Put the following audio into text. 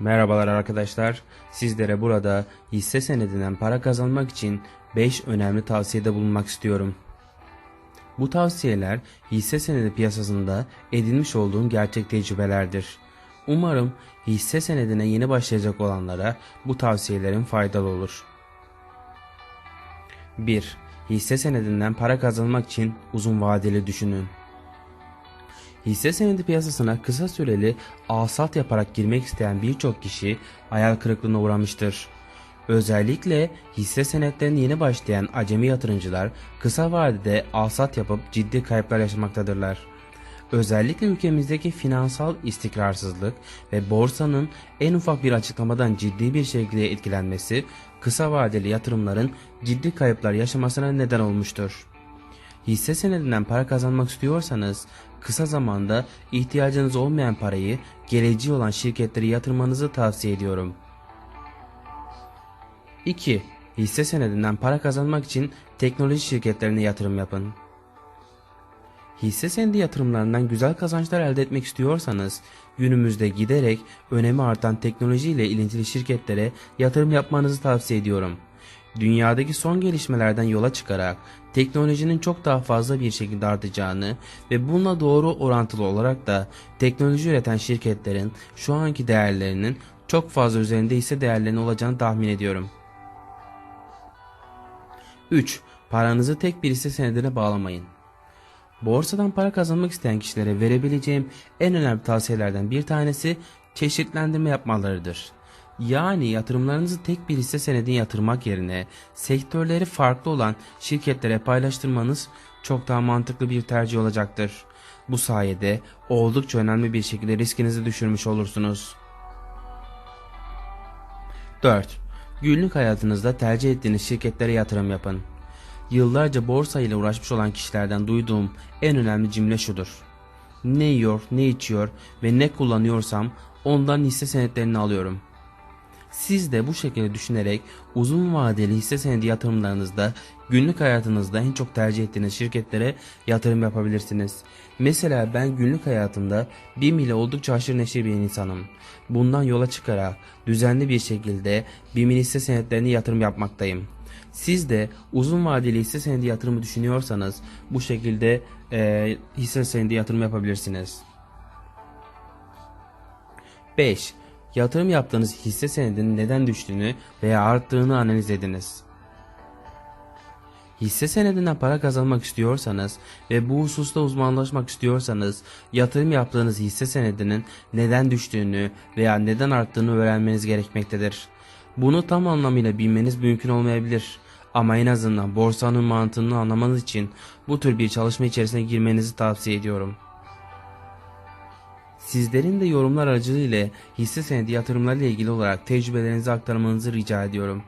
Merhabalar arkadaşlar. Sizlere burada hisse senedinden para kazanmak için 5 önemli tavsiyede bulunmak istiyorum. Bu tavsiyeler hisse senedi piyasasında edinmiş olduğum gerçek tecrübelerdir. Umarım hisse senedine yeni başlayacak olanlara bu tavsiyelerin faydalı olur. 1. Hisse senedinden para kazanmak için uzun vadeli düşünün. Hisse senedi piyasasına kısa süreli alsat yaparak girmek isteyen birçok kişi hayal kırıklığına uğramıştır. Özellikle hisse senetlerine yeni başlayan acemi yatırımcılar kısa vadede alsat yapıp ciddi kayıplar yaşamaktadırlar. Özellikle ülkemizdeki finansal istikrarsızlık ve borsanın en ufak bir açıklamadan ciddi bir şekilde etkilenmesi kısa vadeli yatırımların ciddi kayıplar yaşamasına neden olmuştur. Hisse senedinden para kazanmak istiyorsanız kısa zamanda ihtiyacınız olmayan parayı geleceği olan şirketlere yatırmanızı tavsiye ediyorum. 2. Hisse senedinden para kazanmak için teknoloji şirketlerine yatırım yapın. Hisse senedi yatırımlarından güzel kazançlar elde etmek istiyorsanız günümüzde giderek önemi artan teknoloji ile ilintili şirketlere yatırım yapmanızı tavsiye ediyorum. Dünyadaki son gelişmelerden yola çıkarak teknolojinin çok daha fazla bir şekilde artacağını ve bununla doğru orantılı olarak da teknoloji üreten şirketlerin şu anki değerlerinin çok fazla üzerinde hisse değerlerinin olacağını tahmin ediyorum. 3. Paranızı tek bir hisse senedine bağlamayın. Borsadan para kazanmak isteyen kişilere verebileceğim en önemli tavsiyelerden bir tanesi çeşitlendirme yapmalarıdır. Yani yatırımlarınızı tek bir hisse senedine yatırmak yerine sektörleri farklı olan şirketlere paylaştırmanız çok daha mantıklı bir tercih olacaktır. Bu sayede oldukça önemli bir şekilde riskinizi düşürmüş olursunuz. 4. Günlük hayatınızda tercih ettiğiniz şirketlere yatırım yapın. Yıllarca borsa ile uğraşmış olan kişilerden duyduğum en önemli cümle şudur. Ne yiyor, ne içiyor ve ne kullanıyorsam ondan hisse senetlerini alıyorum. Siz de bu şekilde düşünerek uzun vadeli hisse senedi yatırımlarınızda günlük hayatınızda en çok tercih ettiğiniz şirketlere yatırım yapabilirsiniz. Mesela ben günlük hayatımda BİM ile oldukça aşırı neşir bir insanım. Bundan yola çıkarak düzenli bir şekilde BİM'in hisse senetlerine yatırım yapmaktayım. Siz de uzun vadeli hisse senedi yatırımı düşünüyorsanız bu şekilde e, hisse senedi yatırım yapabilirsiniz. 5. Yatırım yaptığınız hisse senedinin neden düştüğünü veya arttığını analiz ediniz. Hisse senedinden para kazanmak istiyorsanız ve bu hususta uzmanlaşmak istiyorsanız yatırım yaptığınız hisse senedinin neden düştüğünü veya neden arttığını öğrenmeniz gerekmektedir. Bunu tam anlamıyla bilmeniz mümkün olmayabilir. Ama en azından borsanın mantığını anlamanız için bu tür bir çalışma içerisine girmenizi tavsiye ediyorum. Sizlerin de yorumlar aracılığıyla hisse senedi yatırımları ile ilgili olarak tecrübelerinizi aktarmanızı rica ediyorum.